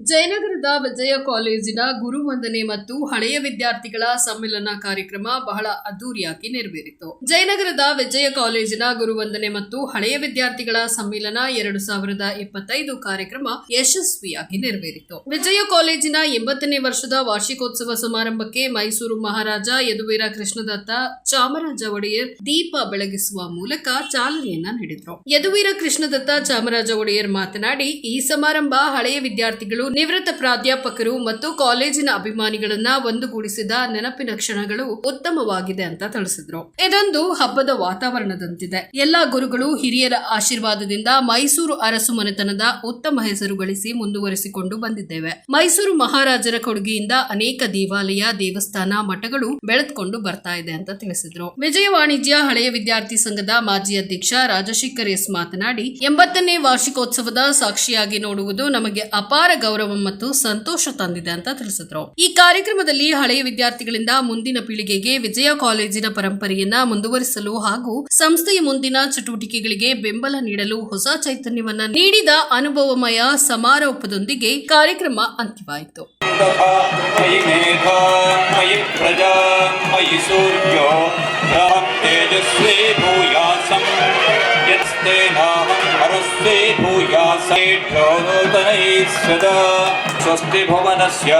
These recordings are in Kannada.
ಜಯನಗರದ ವಿಜಯ ಕಾಲೇಜಿನ ಗುರುವಂದನೆ ಮತ್ತು ಹಳೆಯ ವಿದ್ಯಾರ್ಥಿಗಳ ಸಮ್ಮೇಳನ ಕಾರ್ಯಕ್ರಮ ಬಹಳ ಅದ್ದೂರಿಯಾಗಿ ನೆರವೇರಿತು. ಜಯನಗರದ ವಿಜಯ ಕಾಲೇಜಿನ ಗುರುವಂದನೆ ಮತ್ತು ಹಳೆಯ ವಿದ್ಯಾರ್ಥಿಗಳ ಸಮ್ಮೇಳನ ಎರಡು ಸಾವಿರದ ಇಪ್ಪತ್ತೈದು ಕಾರ್ಯಕ್ರಮ ಯಶಸ್ವಿಯಾಗಿ ನೆರವೇರಿತು. ವಿಜಯ ಕಾಲೇಜಿನ ಎಂಬತ್ತನೇ ವರ್ಷದ ವಾರ್ಷಿಕೋತ್ಸವ ಸಮಾರಂಭಕ್ಕೆ ಮೈಸೂರು ಮಹಾರಾಜ ಯದುವೀರ ಕೃಷ್ಣದತ್ತ ಚಾಮರಾಜ ಒಡೆಯರ್ ದೀಪ ಬೆಳಗಿಸುವ ಮೂಲಕ ಚಾಲನೆಯನ್ನ ನೀಡಿದರು. ಯದುವೀರ ಕೃಷ್ಣದತ್ತ ಚಾಮರಾಜ ಒಡೆಯರ್ ಮಾತನಾಡಿ, ಈ ಸಮಾರಂಭ ಹಳೆಯ ವಿದ್ಯಾರ್ಥಿಗಳು ನಿವೃತ್ತ ಪ್ರಾಧ್ಯಾಪಕರು ಮತ್ತು ಕಾಲೇಜಿನ ಅಭಿಮಾನಿಗಳನ್ನ ಒಂದುಗೂಡಿಸಿದ ನೆನಪಿನ ಕ್ಷಣಗಳು ಉತ್ತಮವಾಗಿದೆ ಅಂತ ತಿಳಿಸಿದ್ರು. ಇದೊಂದು ಹಬ್ಬದ ವಾತಾವರಣದಂತಿದೆ. ಎಲ್ಲಾ ಗುರುಗಳು ಹಿರಿಯರ ಆಶೀರ್ವಾದದಿಂದ ಮೈಸೂರು ಅರಸು ಮನೆತನದ ಉತ್ತಮ ಹೆಸರು ಗಳಿಸಿ ಮುಂದುವರಿಸಿಕೊಂಡು ಬಂದಿದ್ದೇವೆ. ಮೈಸೂರು ಮಹಾರಾಜರ ಕೊಡುಗೆಯಿಂದ ಅನೇಕ ದೇವಾಲಯ, ದೇವಸ್ಥಾನ, ಮಠಗಳು ಬೆಳೆದುಕೊಂಡು ಬರ್ತಾ ಇದೆ ಅಂತ ತಿಳಿಸಿದ್ರು. ವಿಜಯ ವಾಣಿಜ್ಯ ಹಳೆಯ ವಿದ್ಯಾರ್ಥಿ ಸಂಘದ ಮಾಜಿ ಅಧ್ಯಕ್ಷ ರಾಜಶೇಖರ್ ಎಸ್ ಮಾತನಾಡಿ, ಎಂಬತ್ತನೇ ವಾರ್ಷಿಕೋತ್ಸವದ ಸಾಕ್ಷಿಯಾಗಿ ನೋಡುವುದು ನಮಗೆ ಅಪಾರ ಗೌರವ ಗೌರವ ಮತ್ತು ಸಂತೋಷ ತಂದಿದೆ ಅಂತ ತಿಳಿಸಿದ್ರು. ಈ ಕಾರ್ಯಕ್ರಮದಲ್ಲಿ ಹಳೆಯ ವಿದ್ಯಾರ್ಥಿಗಳಿಂದ ಮುಂದಿನ ಪೀಳಿಗೆಗೆ ವಿಜಯ ಕಾಲೇಜಿನ ಪರಂಪರೆಯನ್ನ ಮುಂದುವರಿಸಲು ಹಾಗೂ ಸಂಸ್ಥೆಯ ಮುಂದಿನ ಚಟುವಟಿಕೆಗಳಿಗೆ ಬೆಂಬಲ ನೀಡಲು ಹೊಸ ಚೈತನ್ಯವನ್ನ ನೀಡಿದ ಅನುಭವಮಯ ಸಮಾರೋಪದೊಂದಿಗೆ ಕಾರ್ಯಕ್ರಮ ಅಂತ್ಯವಾಯಿತು. ಭೂಯಾಸಂ ನಾಮ ಭೂ मयि सूर्यो राम तेजस्वी भूयासं यत्स्तेनाहं हरस्वी भूयासेभ्योतनैः सदा स्वस्ति भुवनस्य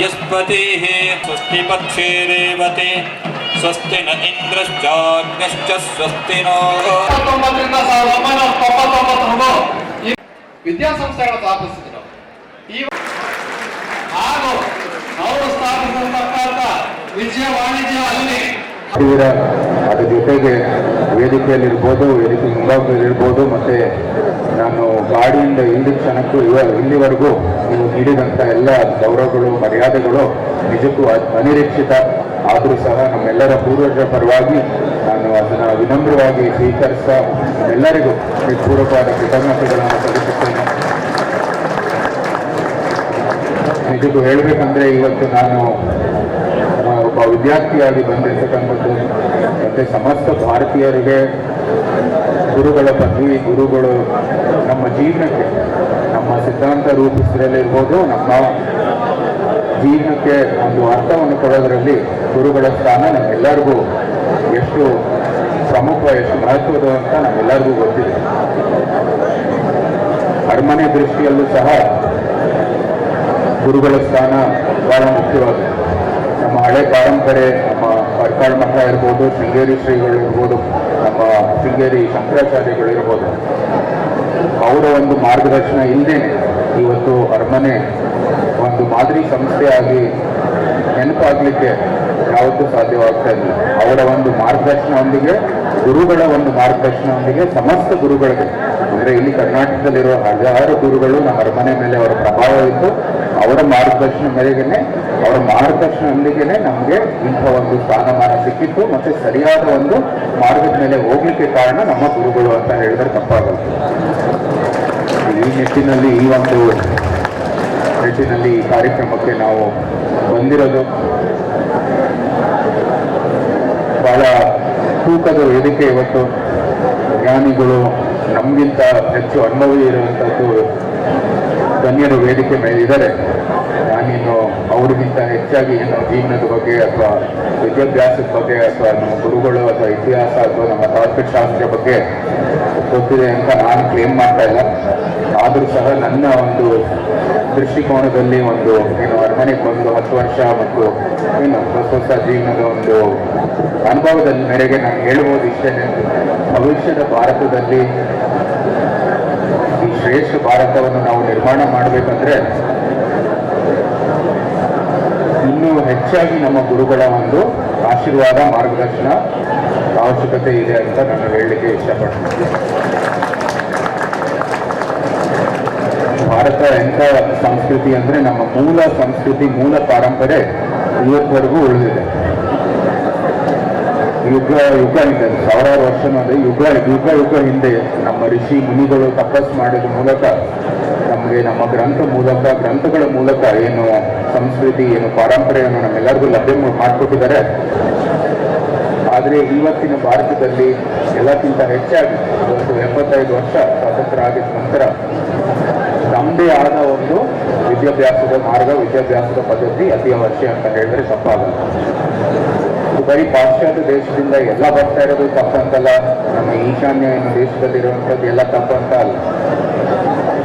यस्पतिः स्वस्ति पक्षे रेवते स्वस्ति न इन्द्रश्चाग्नश्च स्वस्ति नो ಹತ್ತೊಂಬತ್ತರಿಂದ ಸಾವಿರದ ಒಂಬೈನೂರ ತೊಂಬತ್ತೊಂಬತ್ತರಂದು ಈ ವಿದ್ಯಾಸಂಸ್ಥೆಗಳನ್ನು ಸ್ಥಾಪಿಸಿದರು ಈ ಹಾಗೂ ಅವರು ಸ್ಥಾಪಿಸಿರ್ತಕ್ಕಂಥ ವಿಜಯ ವಾಣಿಜ್ಯ ಅಲ್ಲಿ ಇವರ ಅದ್ರ ಜೊತೆಗೆ ವೇದಿಕೆಯಲ್ಲಿರ್ಬೋದು, ವೇದಿಕೆ ಮುಂಭಾಗದಲ್ಲಿರ್ಬೋದು, ಮತ್ತೆ ನಾನು ಗಾಡಿಯಿಂದ ಇಲ್ಲಿ ಕ್ಷಣಕ್ಕೂ ಇವ, ಇಲ್ಲಿವರೆಗೂ ನೀವು ನೀಡಿದಂಥ ಎಲ್ಲ ಗೌರವಗಳು, ಮರ್ಯಾದೆಗಳು ನಿಜಕ್ಕೂ ಅನಿರೀಕ್ಷಿತ. ಆದರೂ ಸಹ ನಮ್ಮೆಲ್ಲರ ಪೂರ್ವಜರ ಪರವಾಗಿ ನಾನು ಅದನ್ನು ವಿನಮ್ರವಾಗಿ ಸ್ವೀಕರಿಸ್ತಾ ಎಲ್ಲರಿಗೂ ಪೂರ್ವಕವಾದ ಕೃತಜ್ಞತೆಗಳನ್ನು ಸಲ್ಲಿಸುತ್ತೇನೆ. ನಿಜಕ್ಕೂ ಹೇಳಬೇಕಂದ್ರೆ ಇವತ್ತು ನಾನು ಒಬ್ಬ ವಿದ್ಯಾರ್ಥಿಯಾಗಿ ಬಂದಿರ್ತಕ್ಕಂಥದ್ದು ಮತ್ತೆ ಸಮಸ್ತ ಭಾರತೀಯರಿಗೆ ಗುರುಗಳ ಪದವಿ, ಗುರುಗಳು ನಮ್ಮ ಜೀವನಕ್ಕೆ, ನಮ್ಮ ಸಿದ್ಧಾಂತ ರೂಪಿಸಿರಲಿರ್ಬೋದು ನಮ್ಮ ಜೀವನಕ್ಕೆ ಒಂದು ಅರ್ಥವನ್ನು ಕೊಡೋದರಲ್ಲಿ ಗುರುಗಳ ಸ್ಥಾನ ನಮ್ಮೆಲ್ಲರಿಗೂ ಎಷ್ಟು ಪ್ರಮುಖ, ಎಷ್ಟು ಮಹತ್ವದ ಅಂತ ನಮ್ಮೆಲ್ಲರಿಗೂ ಗೊತ್ತಿದೆ. ಅರಮನೆ ದೃಷ್ಟಿಯಲ್ಲೂ ಸಹ ಗುರುಗಳ ಸ್ಥಾನ ಬಹಳ ಮುಖ್ಯವಾಗಿದೆ. ನಮ್ಮ ಹಳೆ ಪರಂಪರೆ, ನಮ್ಮ ಕರ್ಕಾಳ ಮಠ ಇರ್ಬೋದು, ಶೃಂಗೇರಿ ಶ್ರೀಗಳು ಇರ್ಬೋದು, ನಮ್ಮ ಶೃಂಗೇರಿ ಶಂಕರಾಚಾರ್ಯಗಳು ಇರ್ಬೋದು. ಅವರ ಒಂದು ಮಾರ್ಗದರ್ಶನ ಇಲ್ಲದೇನೆ ಇವತ್ತು ಅರಮನೆ ಒಂದು ಮಾದರಿ ಸಂಸ್ಥೆಯಾಗಿ ನೆನಪಾಗಲಿಕ್ಕೆ ಯಾವತ್ತೂ ಸಾಧ್ಯವಾಗ್ತಾ ಇಲ್ಲ. ಅವರ ಒಂದು ಮಾರ್ಗದರ್ಶನದೊಂದಿಗೆ, ಗುರುಗಳ ಒಂದು ಮಾರ್ಗದರ್ಶನದೊಂದಿಗೆ, ಸಮಸ್ತ ಗುರುಗಳಿಗೆ, ಅಂದರೆ ಇಲ್ಲಿ ಕರ್ನಾಟಕದಲ್ಲಿರುವ ಹಲವಾರು ಗುರುಗಳು ನಮ್ಮ ಅರಮನೆ ಮೇಲೆ ಅವರ ಪ್ರಭಾವ ಇತ್ತು ಅವರ ಮಾರ್ಗದರ್ಶನ ಮೇರೆಗೆನೆ, ಅವರ ಮಾರ್ಗದರ್ಶನದೊಂದಿಗೆನೆ ನಮಗೆ ಇಂಥ ಒಂದು ಸ್ಥಾನಮಾನ ಸಿಕ್ಕಿತ್ತು ಮತ್ತೆ ಸರಿಯಾದ ಒಂದು ಮಾರ್ಗದ ಮೇಲೆ ಹೋಗ್ಲಿಕ್ಕೆ ಕಾರಣ ನಮ್ಮ ಗುರುಗಳು ಅಂತ ಹೇಳಿದ್ರೆ ತಪ್ಪಾಗಲ್ಲ. ಈ ನಿಟ್ಟಿನಲ್ಲಿ ಈ ಒಂದು ನಿಟ್ಟಿನಲ್ಲಿ ಈ ಕಾರ್ಯಕ್ರಮಕ್ಕೆ ನಾವು ಬಂದಿರೋದು ಬಹಳ ತೂಕದ ವೇದಿಕೆ ಇವತ್ತು. ಜ್ಞಾನಿಗಳು ನಮಗಿಂತ ಹೆಚ್ಚು ಅನುಭವಿ ಇರುವಂಥದ್ದು ಧನ್ಯರು ವೇದಿಕೆ ಮೇಲೆ ಇದ್ದಾರೆ. ನಾನಿನ್ನು ಅವ್ರಿಗಿಂತ ಹೆಚ್ಚಾಗಿ ಏನು ಜೀವನದ ಬಗ್ಗೆ ಅಥವಾ ವಿದ್ಯಾಭ್ಯಾಸದ ಬಗ್ಗೆ ಅಥವಾ ನಮ್ಮ ಗುರುಗಳು ಅಥವಾ ಇತಿಹಾಸ ಅಥವಾ ನಮ್ಮ ತಾತ್ವಿಕಶಾಸ್ತ್ರ ಬಗ್ಗೆ ಗೊತ್ತಿದೆ ಅಂತ ನಾನು ಕ್ಲೇಮ್ ಮಾಡ್ತಾ ಇಲ್ಲ. ಆದರೂ ಸಹ ನನ್ನ ಒಂದು ದೃಷ್ಟಿಕೋನದಲ್ಲಿ ಒಂದು ಏನು ಅರಮನೆಗೆ ಬಂದು ಹತ್ತು ವರ್ಷ ಮತ್ತು ಏನು ಹೊಸ ಹೊಸ ಜೀವನದ ಒಂದು ಅನುಭವದ ಮೇರೆಗೆ ನಾನು ಹೇಳುವುದು ಇಷ್ಟೇ ಭವಿಷ್ಯದ ಭಾರತದಲ್ಲಿ ಶ್ರೇಷ್ಠ ಭಾರತವನ್ನು ನಾವು ನಿರ್ಮಾಣ ಮಾಡಬೇಕಂದ್ರೆ ಇನ್ನೂ ಹೆಚ್ಚಾಗಿ ನಮ್ಮ ಗುರುಗಳ ಒಂದು ಆಶೀರ್ವಾದ, ಮಾರ್ಗದರ್ಶನ ಅವಶ್ಯಕತೆ ಇದೆ ಅಂತ ನಾನು ಹೇಳಲಿಕ್ಕೆ ಇಷ್ಟಪಡ್ತೀನಿ. ಭಾರತ ಎಂಥ ಸಂಸ್ಕೃತಿ ಅಂದ್ರೆ ನಮ್ಮ ಮೂಲ ಸಂಸ್ಕೃತಿ, ಮೂಲ ಪಾರಂಪರೆ ಇವತ್ತವರೆಗೂ ಉಳಿದಿದೆ. ಯುಗ ಯುಗ ಇದೆ ಸಾವಿರಾರು ವರ್ಷ ಅಂದ್ರೆ ಯುಗ ಯುಗ ಯುಗ ಹಿಂದೆ ಋಷಿ ಮುನಿಗಳು ತಪಸ್ ಮಾಡಿದ ಮೂಲಕ ನಮಗೆ ನಮ್ಮ ಗ್ರಂಥ ಮೂಲಕ, ಗ್ರಂಥಗಳ ಮೂಲಕ ಏನು ಸಂಸ್ಕೃತಿ, ಏನು ಪಾರಂಪರೆಯನ್ನು ನಮ್ಮೆಲ್ಲರಿಗೂ ಲಭ್ಯ ಮಾಡಿಕೊಟ್ಟಿದ್ದಾರೆ. ಆದರೆ ಇವತ್ತಿನ ಭಾರತದಲ್ಲಿ ಎಲ್ಲಕ್ಕಿಂತ ಹೆಚ್ಚಾಗಿ ಒಂದು ಎಪ್ಪತ್ತೈದು ವರ್ಷ ಸ್ವಾತಂತ್ರ್ಯ ಆಗಿದ ನಂತರ ತಮ್ಮದೇ ಆದ ಒಂದು ವಿದ್ಯಾಭ್ಯಾಸದ ಮಾರ್ಗ, ವಿದ್ಯಾಭ್ಯಾಸದ ಪದ್ಧತಿ ಅತಿ ಅವಶ್ಯ ಅಂತ ಹೇಳಿದ್ರೆ ತಪ್ಪಾಗಲ್ಲ. ಇದು ಬರೀ ಪಾಶ್ಚಾತ್ಯ ದೇಶದಿಂದ ಎಲ್ಲ ಬರ್ತಾ ಇರೋದು ತಪ್ಪಂತಲ್ಲ. ನಮ್ಮ ಈಶಾನ್ಯ ಏನು ದೇಶದಲ್ಲಿರುವಂಥದ್ದು ಎಲ್ಲ ತಪ್ಪಂತ ಅಲ್ಲ.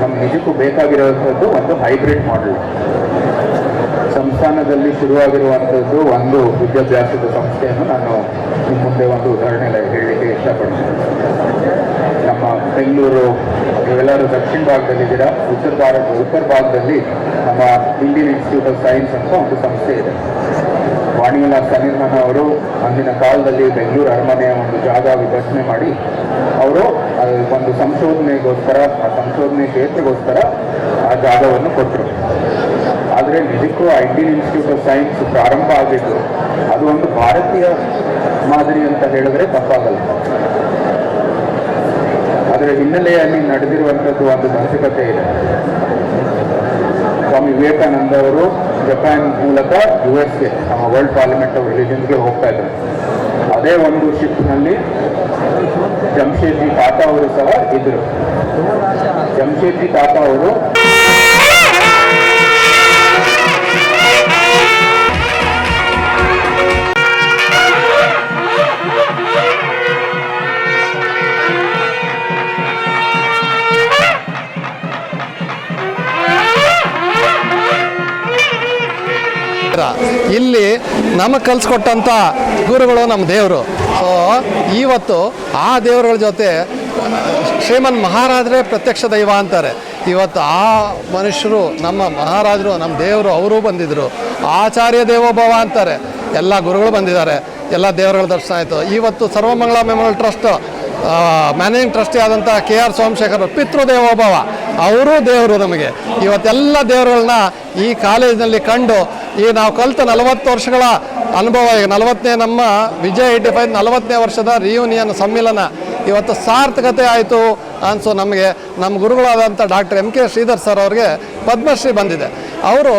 ನಮ್ಮ ನಿಜಕ್ಕೂ ಬೇಕಾಗಿರುವಂಥದ್ದು ಒಂದು ಹೈಬ್ರಿಡ್ ಮಾಡೆಲ್ ಸಂಸ್ಥಾನದಲ್ಲಿ ಶುರುವಾಗಿರುವಂಥದ್ದು ಒಂದು ವಿದ್ಯಾಭ್ಯಾಸದ ಸಂಸ್ಥೆಯನ್ನು ನಾನು ನಿಮ್ಮ ಮುಂದೆ ಒಂದು ಉದಾಹರಣೆ ಹೇಳಲಿಕ್ಕೆ ಇಷ್ಟಪಡ್ತೀನಿ. ನಮ್ಮ ಬೆಂಗಳೂರು ನೀವೆಲ್ಲರೂ ದಕ್ಷಿಣ ಭಾಗದಲ್ಲಿದ್ದೀರಾ ಉತ್ತರ ಭಾರತ, ಉತ್ತರ ಭಾಗದಲ್ಲಿ ನಮ್ಮ ಇಂಡಿಯನ್ ಇನ್ಸ್ಟಿಟ್ಯೂಟ್ ಆಫ್ ಸೈನ್ಸ್ ಅಂತ ಒಂದು ಸಂಸ್ಥೆ ಇದೆ. ವಾಣಿವಿಲಾಸ್ ಕನಿರ್ಮನ ಅವರು ಅಂದಿನ ಕಾಲದಲ್ಲಿ ಬೆಂಗಳೂರು ಅರಮನೆಯ ಒಂದು ಜಾಗ ವಿಭಜನೆ ಮಾಡಿ ಅವರು ಒಂದು ಸಂಶೋಧನೆಗೋಸ್ಕರ, ಆ ಸಂಶೋಧನೆ ಕ್ಷೇತ್ರಗೋಸ್ಕರ ಆ ಜಾಗವನ್ನು ಕೊಟ್ಟರು. ಆದರೆ ನಿಜಕ್ಕೂ ಇಂಡಿಯನ್ ಇನ್ಸ್ಟಿಟ್ಯೂಟ್ ಆಫ್ ಸೈನ್ಸ್ ಪ್ರಾರಂಭ ಆಗಿದ್ದು, ಅದು ಒಂದು ಭಾರತೀಯ ಮಾದರಿ ಅಂತ ಹೇಳಿದ್ರೆ ತಪ್ಪಾಗಲ್ಲ. ಅದರ ಹಿನ್ನೆಲೆಯಲ್ಲಿ ನಡೆದಿರುವಂಥದ್ದು ಒಂದು ಮಾನಸಿಕತೆ ಇದೆ. ಸ್ವಾಮಿ ವಿವೇಕಾನಂದ ಅವರು ಜಪಾನ್ ಮೂಲಕ ಯು ಎಸ್ ಎ ನಮ್ಮ ವರ್ಲ್ಡ್ ಪಾರ್ಲಿಮೆಂಟ್ ಆಫ್ ರಿಲಿಜನ್ಸ್ಗೆ ಹೋಗ್ತಾ ಇದ್ದಾರೆ. ಅದೇ ಒಂದು ಶಿಫ್ಟ್ನಲ್ಲಿ ಜಮ್ಶೇದ್ಜಿ ತಾತಾ ಅವರು ಸಹ ಇದ್ರು. ಜಮ್ಶೇದ್ಜಿ ತಾತಾ ಅವರು ಇಲ್ಲಿ ನಮಗೆ ಕಲಿಸ್ಕೊಟ್ಟಂಥ ಗುರುಗಳು ನಮ್ಮ ದೇವರು. ಸೊ ಇವತ್ತು ಆ ದೇವರುಗಳ ಜೊತೆ, ಶ್ರೀಮನ್ ಮಹಾರಾಜರೇ ಪ್ರತ್ಯಕ್ಷ ದೈವ ಅಂತಾರೆ. ಇವತ್ತು ಆ ಮನುಷ್ಯರು, ನಮ್ಮ ಮಹಾರಾಜರು ನಮ್ಮ ದೇವರು ಅವರೂ ಬಂದಿದ್ದರು ಆಚಾರ್ಯ ದೇವೋಭವ ಅಂತಾರೆ. ಎಲ್ಲ ಗುರುಗಳು ಬಂದಿದ್ದಾರೆ. ಎಲ್ಲ ದೇವರುಗಳ ದರ್ಶನ ಆಯಿತು. ಇವತ್ತು Sarvamangala memorial trust managing trustee ಆದಂಥ ಕೆ ಆರ್ ಸೋಮಶೇಖರ್ ಪಿತೃದೇವೋಭವ ಅವರೂ ದೇವರು ನಮಗೆ. ಇವತ್ತೆಲ್ಲ ದೇವರುಗಳನ್ನ ಈ ಕಾಲೇಜಿನಲ್ಲಿ ಕಂಡು ಈ ನಾವು ಕಲಿತ ನಲವತ್ತು ವರ್ಷಗಳ ಅನುಭವ ಈಗ ನಲವತ್ತನೇ ನಮ್ಮ ವಿಜಯ್ ಏಯ್ಟಿ ಫೈವ್ ನಲವತ್ತನೇ ವರ್ಷದ ರಿಯೂನಿಯನ್ ಸಮ್ಮಿಲನ ಇವತ್ತು ಸಾರ್ಥಕತೆ ಆಯಿತು ಅನ್ಸೋ ನಮಗೆ. ನಮ್ಮ ಗುರುಗಳಾದಂಥ doctor M K Sridhar sir ಅವರಿಗೆ ಪದ್ಮಶ್ರೀ ಬಂದಿದೆ. ಅವರು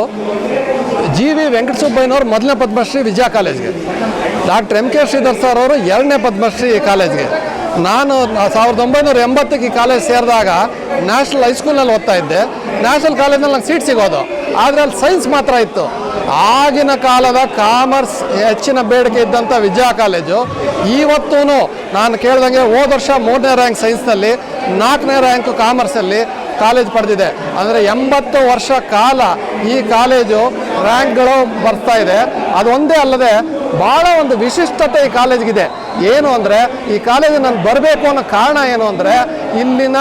ಜಿ ವಿ ವೆಂಕಟಸುಬ್ಬಯ್ಯನವ್ರು ಮೊದಲನೇ ಪದ್ಮಶ್ರೀ ವಿಜಯ ಕಾಲೇಜ್ಗೆ. Doctor M K Sridhar sir ಅವರು ಎರಡನೇ ಪದ್ಮಶ್ರೀ ಕಾಲೇಜ್ಗೆ. ನಾನು ಸಾವಿರದ ಒಂಬೈನೂರ ಎಂಬತ್ತಕ್ಕೆ ಈ ಕಾಲೇಜ್ ಸೇರಿದಾಗ ನ್ಯಾಷನಲ್ ಹೈಸ್ಕೂಲ್ನಲ್ಲಿ ಓದ್ತಾ ಇದ್ದೆ. ನ್ಯಾಷನಲ್ ಕಾಲೇಜ್ನಲ್ಲಿ ನಂಗೆ ಸೀಟ್ ಸಿಗೋದು. ಆದರೆ ಅಲ್ಲಿ ಸೈನ್ಸ್ ಮಾತ್ರ ಇತ್ತು. ಆಗಿನ ಕಾಲದ ಕಾಮರ್ಸ್ ಹೆಚ್ಚಿನ ಬೇಡಿಕೆ ಇದ್ದಂಥ ವಿಜಯ ಕಾಲೇಜು. ಇವತ್ತೂ ನಾನು ಕೇಳ್ದಂಗೆ ಹೋದ ವರ್ಷ ಮೂರನೇ ರ್ಯಾಂಕ್ ಸೈನ್ಸ್ನಲ್ಲಿ ನಾಲ್ಕನೇ ರ್ಯಾಂಕ್ ಕಾಮರ್ಸಲ್ಲಿ ಕಾಲೇಜ್ ಪಡೆದಿದೆ. ಅಂದರೆ ಎಂಬತ್ತು ವರ್ಷ ಕಾಲ ಈ ಕಾಲೇಜು ರ್ಯಾಂಕ್ಗಳು ಬರ್ತಾ ಇದೆ. ಅದೊಂದೇ ಅಲ್ಲದೆ ಭಾಳ ಒಂದು ವಿಶಿಷ್ಟತೆ ಈ ಕಾಲೇಜ್ಗಿದೆ. ಏನು ಅಂದರೆ, ಈ ಕಾಲೇಜು ನಾನು ಬರಬೇಕು ಅನ್ನೋ ಕಾರಣ ಏನು ಅಂದರೆ, ಇಲ್ಲಿನ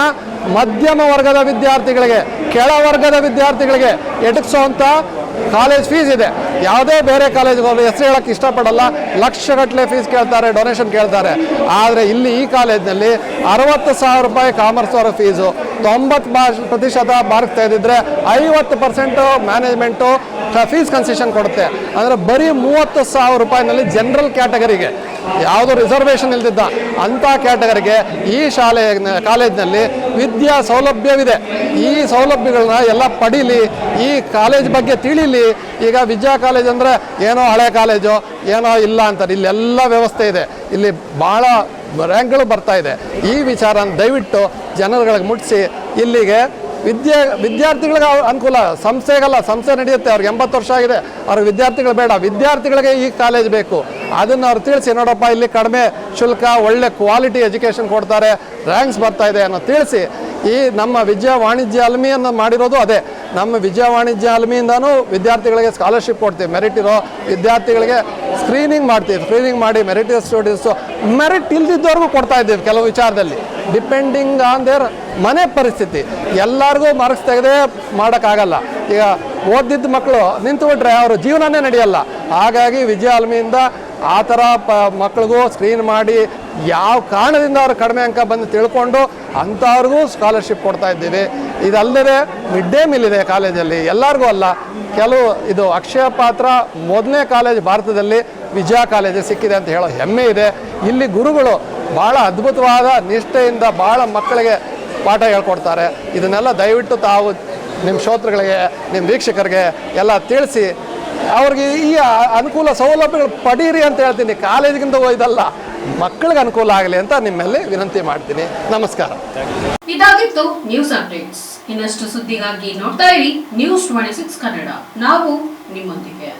ಮಧ್ಯಮ ವರ್ಗದ ವಿದ್ಯಾರ್ಥಿಗಳಿಗೆ, ಕೆಳ ವರ್ಗದ ವಿದ್ಯಾರ್ಥಿಗಳಿಗೆ ಎಟಕ್ಸೋವಂಥ ಕಾಲೇಜ್ ಫೀಸ್ ಇದೆ. ಯಾವುದೇ ಬೇರೆ ಕಾಲೇಜ್ಗೆ ಹೋದ್ರೆ ಹೆಸರು ಹೇಳಕ್ಕೆ ಇಷ್ಟಪಡಲ್ಲ. ಲಕ್ಷಗಟ್ಟಲೆ ಫೀಸ್ ಕೇಳ್ತಾರೆ ಡೊನೇಷನ್ ಕೇಳ್ತಾರೆ. ಆದರೆ ಇಲ್ಲಿ ಈ ಕಾಲೇಜ್ನಲ್ಲಿ ಅರವತ್ತು ಸಾವಿರ ರೂಪಾಯಿ ಕಾಮರ್ಸ್ ಅವರ ಫೀಸು ತೊಂಬತ್ತು ಪ್ರತಿಶತ ಮಾರ್ಕ್ ತೆಗೆದಿದ್ರೆ ಐವತ್ತು ಪರ್ಸೆಂಟು ಮ್ಯಾನೇಜ್ಮೆಂಟು ಫೀಸ್ ಕನ್ಸೆಷನ್ ಕೊಡುತ್ತೆ. ಅಂದರೆ ಬರೀ ಮೂವತ್ತು ಸಾವಿರ ರೂಪಾಯಿನಲ್ಲಿ ಜನರಲ್ ಕ್ಯಾಟಗರಿಗೆ ಯಾವುದೋ ರಿಸರ್ವೇಷನ್ ಇಲ್ದಿದ್ದ ಅಂಥ ಕ್ಯಾಟಗರಿಗೆ ಈ ಶಾಲೆ ಕಾಲೇಜ್ನಲ್ಲಿ ವಿದ್ಯಾ ಸೌಲಭ್ಯವಿದೆ. ಈ ಸೌಲಭ್ಯಗಳನ್ನ ಎಲ್ಲ ಪಡೀಲಿ, ಈ ಕಾಲೇಜ್ ಬಗ್ಗೆ ತಿಳಿಲಿ. ಈಗ ವಿದ್ಯಾ ಕಾಲೇಜ್ ಅಂದರೆ ಏನೋ ಹಳೆ ಕಾಲೇಜು, ಏನೋ ಇಲ್ಲ ಅಂತಾರೆ ಇಲ್ಲೆಲ್ಲ ವ್ಯವಸ್ಥೆ ಇದೆ. ಇಲ್ಲಿ ಭಾಳ ರ್ಯಾಂಕ್ಗಳು ಬರ್ತಾ ಇದೆ. ಈ ವಿಚಾರನ ದಯವಿಟ್ಟು ಜನರುಗಳಿಗೆ ಮುಟ್ಟಿಸಿ ಇಲ್ಲಿಗೆ ವಿದ್ಯೆ ವಿದ್ಯಾರ್ಥಿಗಳಿಗೆ ಅನುಕೂಲ. ಸಂಸ್ಥೆಗಲ್ಲ, ಸಂಸ್ಥೆ ನಡೆಯುತ್ತೆ. ಅವ್ರಿಗೆ ಎಂಬತ್ತು ವರ್ಷ ಆಗಿದೆ. ಅವ್ರಿಗೆ ವಿದ್ಯಾರ್ಥಿಗಳು ಬೇಡ. ವಿದ್ಯಾರ್ಥಿಗಳಿಗೆ ಈ ಕಾಲೇಜ್ ಬೇಕು. ಅದನ್ನು ಅವ್ರು ತಿಳಿಸಿ, ನೋಡಪ್ಪ, ಇಲ್ಲಿ ಕಡಿಮೆ ಶುಲ್ಕ, ಒಳ್ಳೆ ಕ್ವಾಲಿಟಿ ಎಜುಕೇಷನ್ ಕೊಡ್ತಾರೆ. ರ್ಯಾಂಕ್ಸ್ ಬರ್ತಾ ಇದೆ ಅನ್ನೋ ತಿಳಿಸಿ, ಈ ನಮ್ಮ ವಿಜಯ ವಾಣಿಜ್ಯ ಅಲ್ಮಿಯನ್ನು ಮಾಡಿರೋದು ಅದೇ. ನಮ್ಮ ವಿಜಯ ವಾಣಿಜ್ಯ ವಿದ್ಯಾರ್ಥಿಗಳಿಗೆ ಸ್ಕಾಲರ್ಶಿಪ್ ಕೊಡ್ತೀವಿ. ಮೆರಿಟ್ ಇರೋ ವಿದ್ಯಾರ್ಥಿಗಳಿಗೆ ಸ್ಕ್ರೀನಿಂಗ್ ಮಾಡ್ತೀವಿ. ಸ್ಕ್ರೀನಿಂಗ್ ಮಾಡಿ ಮೆರಿಟ್ ಸ್ಟೂಡೆಂಟ್ಸು ಮೆರಿಟ್ ಇಲ್ದಿದ್ದವ್ರಿಗೂ ಕೊಡ್ತಾ ಇದ್ದೀವಿ ಕೆಲವು ವಿಚಾರದಲ್ಲಿ. ಡಿಪೆಂಡಿಂಗ್ ಆನ್ ದೇರ್ ಮನೆ ಪರಿಸ್ಥಿತಿ. ಎಲ್ಲರಿಗೂ ಮಾರ್ಕ್ಸ್ ತೆಗೆದೇ ಮಾಡೋಕ್ಕಾಗಲ್ಲ. ಈಗ ಓದಿದ್ದ ಮಕ್ಕಳು ನಿಂತುಬಿಟ್ರೆ ಅವರು ಜೀವನನೇ ನಡೆಯಲ್ಲ. ಹಾಗಾಗಿ ವಿಜಯ ಅಲ್ಮಿಯಿಂದ ಆ ಥರ ಪ ಮಕ್ಳಿಗೂ ಸ್ಕ್ರೀನ್ ಮಾಡಿ ಯಾವ ಕಾರಣದಿಂದ ಅವರು ಕಡಿಮೆ ಅಂಕ ಬಂದು ತಿಳ್ಕೊಂಡು ಅಂಥವ್ರಿಗೂ ಸ್ಕಾಲರ್ಶಿಪ್ ಕೊಡ್ತಾ ಇದ್ದೀವಿ. ಇದಲ್ಲದೆ ಮಿಡ್ ಡೇ ಮೀಲ್ ಇದೆ ಕಾಲೇಜಲ್ಲಿ. ಎಲ್ಲರಿಗೂ ಅಲ್ಲ, ಕೆಲವು ಇದು ಅಕ್ಷಯ ಪಾತ್ರ ಮೊದಲನೇ ಕಾಲೇಜ್ ಭಾರತದಲ್ಲಿ ವಿಜಯ ಕಾಲೇಜ್ ಸಿಕ್ಕಿದೆ ಅಂತ ಹೇಳೋ ಹೆಮ್ಮೆ ಇದೆ. ಇಲ್ಲಿ ಗುರುಗಳು ಭಾಳ ಅದ್ಭುತವಾದ ನಿಷ್ಠೆಯಿಂದ ಭಾಳ ಮಕ್ಕಳಿಗೆ ಪಾಠ ಹೇಳ್ಕೊಡ್ತಾರೆ. ಇದನ್ನೆಲ್ಲ ದಯವಿಟ್ಟು ತಾವು ನಿಮ್ಮ ಶ್ರೋತೃಗಳಿಗೆ ನಿಮ್ಮ ವೀಕ್ಷಕರಿಗೆ ಎಲ್ಲ ತಿಳಿಸಿ. ಅವ್ರಿಗೆ ಈ ಅನುಕೂಲ ಸೌಲಭ್ಯಗಳು ಪಡೀರಿ ಅಂತ ಹೇಳ್ತೀನಿ. ಕಾಲೇಜಿಗಿಂತ ಇದಲ್ಲ ಮಕ್ಕಳಿಗೆ ಅನುಕೂಲ ಆಗಲಿ ಅಂತ ನಿಮ್ಮಲ್ಲಿ ವಿನಂತಿ ಮಾಡ್ತೀನಿ. ನಮಸ್ಕಾರ. ಇದಾಗಿತ್ತು ನ್ಯೂಸ್ ಅಪ್ಡೇಟ್ಸ್ ಇನ್ನಷ್ಟು ಸುದ್ದಿಗಾಗಿ ನೋಡ್ತಾ ಇರಿ ನ್ಯೂಸ್ ಟ್ವೆಂಟಿ ಸಿಕ್ಸ್ ಕನ್ನಡ. ನಾವು ನಿಮ್ಮೊಂದಿಗೆ.